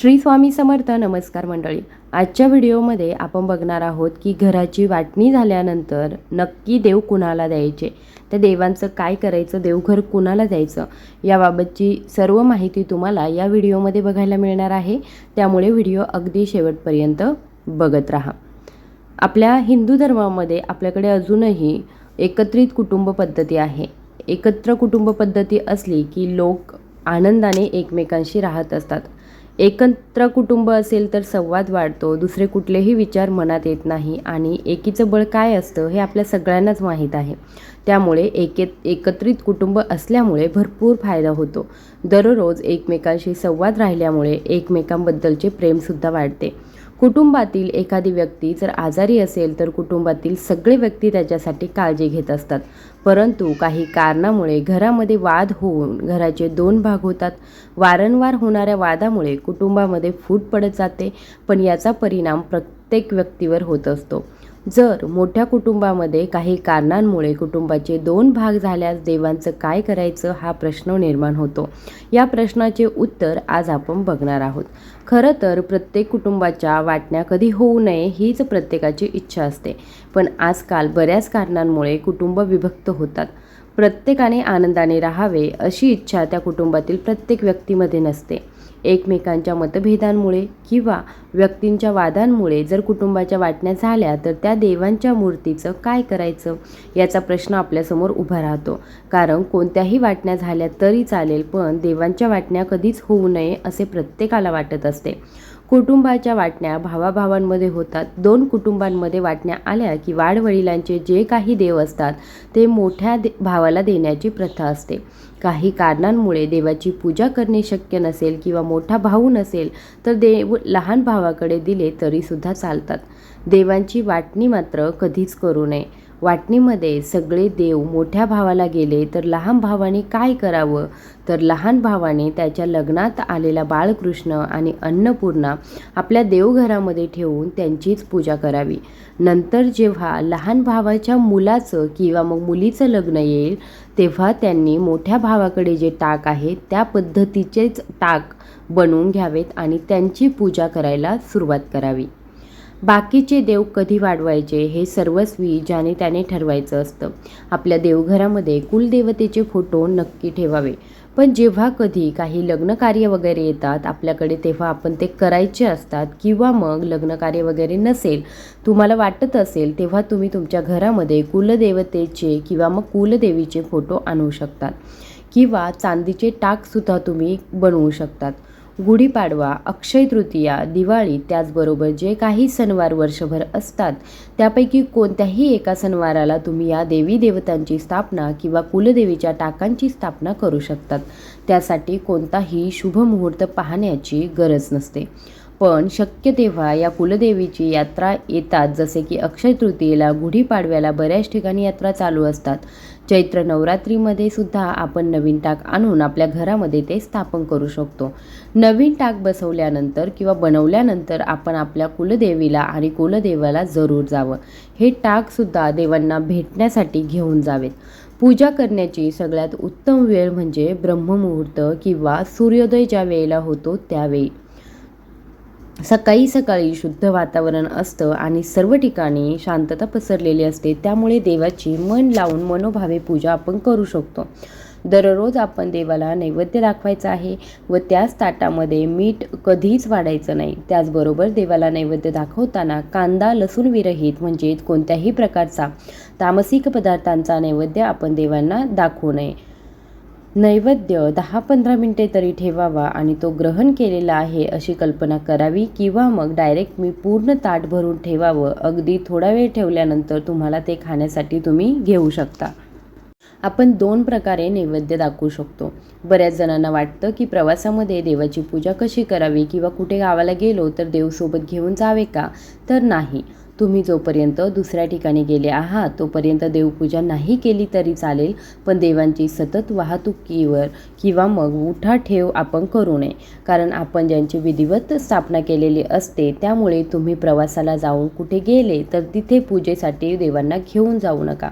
श्री स्वामी समर्थ नमस्कार मंडळी. आजच्या व्हिडिओमध्ये आपण बघणार आहोत की घराची वाटणी झाल्यानंतर नक्की देव कुणाला द्यायचे? त्या देवांचं काय करायचं? देवघर कुणाला द्यायचं? याबाबतची सर्व माहिती तुम्हाला या व्हिडिओमध्ये बघायला मिळणार आहे. त्यामुळे व्हिडिओ अगदी शेवटपर्यंत बघत राहा. आपल्या हिंदू धर्मामध्ये आपल्याकडे अजूनही एकत्रित कुटुंब पद्धती आहे. एकत्र कुटुंब पद्धती असली की लोक आनंदाने एकमेकांशी राहत असतात. एकत्र कुटुंब असेल तर संवाद वाढतो दुसरे कुठलेही विचार मनात येत नाही आणि एकीचं बळ काय असतं हे आपल्या सगळ्यांनाच माहीत आहे. त्यामुळे एके एकत्रित कुटुंब असल्यामुळे भरपूर फायदा होतो. दररोज एकमेकांशी संवाद राहिल्यामुळे एकमेकांबद्दलचे प्रेमसुद्धा वाढते. कुटुंबातील एखादी व्यक्ती जर आजारी असेल तर कुटुंबातील सगळे व्यक्ती त्याच्यासाठी काळजी घेत असतात. परंतु काही कारणामुळे घरामध्ये वाद होऊन घराचे दोन भाग होतात. वारंवार होणाऱ्या वादामुळे कुटुंबामध्ये फूट पडत जाते पण याचा परिणाम प्रत्येक व्यक्तीवर होत असतो. जर मोठ्या कुटुंबामध्ये काही कारणांमुळे कुटुंबाचे दोन भाग झाल्यास देवांचं काय करायचं हा प्रश्न निर्माण होतो. या प्रश्नाचे उत्तर आज आपण बघणार आहोत. खरं तर प्रत्येक कुटुंबाच्या वाटण्या कधी होऊ नये हीच प्रत्येकाची इच्छा असते. पण आजकाल बऱ्याच कारणांमुळे कुटुंब विभक्त होतात. प्रत्येकाने आनंदाने राहावे अशी इच्छा त्या कुटुंबातील प्रत्येक व्यक्तीमध्ये नसते. एकमेकांच्या मतभेदांमुळे किंवा व्यक्तींच्या वादांमुळे जर कुटुंबाच्या वाटण्या झाल्या तर त्या देवांच्या मूर्तीचं काय करायचं? याचा प्रश्न आपल्यासमोर उभा राहतो. कारण कोणत्याही वाटण्या झाल्या तरी चालेल पण देवांच्या वाटण्या कधीच होऊ नये असे प्रत्येकाला वाटत असते. कुटुंबाच्या वाटण्या भावाभावांमध्ये होतात. दोन कुटुंबांमध्ये वाटण्या आल्या की वाडवडिलांचे जे काही देव असतात ते मोठ्या दे भावाला देण्याची प्रथा असते. काही कारणांमुळे देवाची पूजा करणे शक्य नसेल किंवा मोठा भाऊ नसेल तर देव लहान भावाकडे दिले तरीसुद्धा चालतात. देवांची वाटणी मात्र कधीच करू नये. वाटणीमध्ये सगळे देव मोठ्या भावाला गेले तर लहान भावाने काय करावं? तर लहान भावाने त्याच्या लग्नात आलेला बाळकृष्ण आणि अन्नपूर्णा आपल्या देवघरामध्ये ठेवून त्यांचीच पूजा करावी. नंतर जेव्हा लहान भावाच्या मुलाचं किंवा मग मुलीचं लग्न येईल तेव्हा त्यांनी मोठ्या भावाकडे जे टाक आहे त्या पद्धतीचेच टाक बनवून घ्यावेत आणि त्यांची पूजा करायला सुरुवात करावी. बाकीचे देव कधी वाढवायचे हे सर्वस्वी ज्याने त्याने ठरवायचं असतं. आपल्या देवघरामध्ये कुलदेवतेचे फोटो नक्की ठेवावे. पण जेव्हा कधी काही लग्नकार्य वगैरे येतात आपल्याकडे तेव्हा आपण ते करायचे असतात किंवा मग लग्नकार्य वगैरे नसेल तुम्हाला वाटत असेल तेव्हा तुम्ही तुमच्या घरामध्ये कुलदेवतेचे किंवा मग कुलदेवीचे फोटो आणू शकतात. किंवा चांदीचे टाकसुद्धा तुम्ही बनवू शकतात. गुढीपाडवा अक्षय तृतीया दिवाळी त्याचबरोबर जे काही सणवार वर्षभर असतात त्यापैकी कोणत्याही एका सणवाराला तुम्ही या देवी देवतांची स्थापना किंवा कुलदेवीच्या टाकांची स्थापना करू शकतात. त्यासाठी कोणताही शुभ मुहूर्त पाहण्याची गरज नसते. पण शक्य तेव्हा या कुलदेवीची यात्रा येतात जसे की अक्षय तृतीयेला गुढीपाडव्याला बऱ्याच ठिकाणी यात्रा चालू असतात. चैत्र नवरात्रीमध्ये सुद्धा आपण नवीन टाक आणून आपल्या घरामध्ये ते स्थापन करू शकतो. नवीन टाक बसवल्यानंतर किंवा बनवल्यानंतर आपण आपल्या कुलदेवीला आणि कुलदेवाला जरूर जावं. हे टाकसुद्धा देवांना भेटण्यासाठी घेऊन जावेत. पूजा करण्याची सगळ्यात उत्तम वेळ म्हणजे ब्रह्ममुहूर्त किंवा सूर्योदय ज्या वेळेला होतो त्यावेळी. सकाळी सकाळी शुद्ध वातावरण असतं आणि सर्व ठिकाणी शांतता पसरलेली असते. त्यामुळे देवाची मन लावून मनोभावे पूजा आपण करू शकतो. दररोज आपण देवाला नैवेद्य दाखवायचं आहे व त्याच ताटामध्ये मीठ कधीच वाढायचं नाही. त्याचबरोबर देवाला नैवेद्य दाखवताना कांदा लसूण विरहित म्हणजे कोणत्याही प्रकारचा तामसिक पदार्थांचा नैवेद्य आपण देवांना दाखवू नये. नैवेद्य दहा पंधरा मिनटे तरी ठेवावा आणि तो ग्रहण केलेला आहे अशी कल्पना करावी किंवा मग डायरेक्ट मी पूर्ण ताट भरून ठेवावं अगदी थोडा वेळ ठेवल्यानंतर तुम्हाला ते खाण्यासाठी तुम्ही घेऊ शकता. आपण दोन प्रकारे नैवेद्य दाखवू शकतो. बऱ्याच जणांना वाटतं की प्रवासामध्ये देवाची पूजा कशी करावी किंवा कुठे गावाला गेलो तर देवसोबत घेऊन जावे का? तर नाही. तुम्ही जोपर्यंत दुसऱ्या ठिकाणी गेले आहात तोपर्यंत देवपूजा नाही केली तरी चालेल पण देवांची सतत वाहतुकीवर किंवा मग उठा ठेव आपण करू नये. कारण आपण ज्यांची विधिवत स्थापना केलेली असते त्यामुळे तुम्ही प्रवासाला जाऊन कुठे गेले तर तिथे पूजेसाठी देवांना घेऊन जाऊ नका.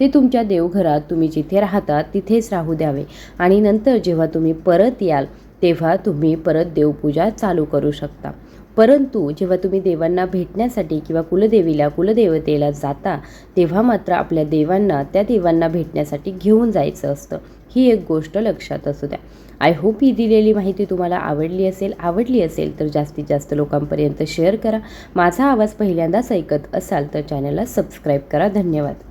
ते तुमच्या देवघरात तुम्ही जिथे राहता तिथेच राहू द्यावे. आणि नंतर जेव्हा तुम्ही परत याल तेव्हा तुम्ही परत देवपूजा चालू करू शकता. परंतु जेव्हा तुम्ही देवांना भेटण्यासाठी किंवा कुलदेवीला कुलदेवतेला जाता तेव्हा मात्र आपल्या देवांना त्या देवांना भेटण्यासाठी घेऊन जायचं असतं. ही एक गोष्ट लक्षात असू द्या. आय होप ही दिलेली माहिती तुम्हाला आवडली असेल. आवडली असेल तर जास्तीत जास्त लोकांपर्यंत शेअर करा. माझा आवाज पहिल्यांदाच ऐकत असाल तर चॅनलला सबस्क्राईब करा. धन्यवाद.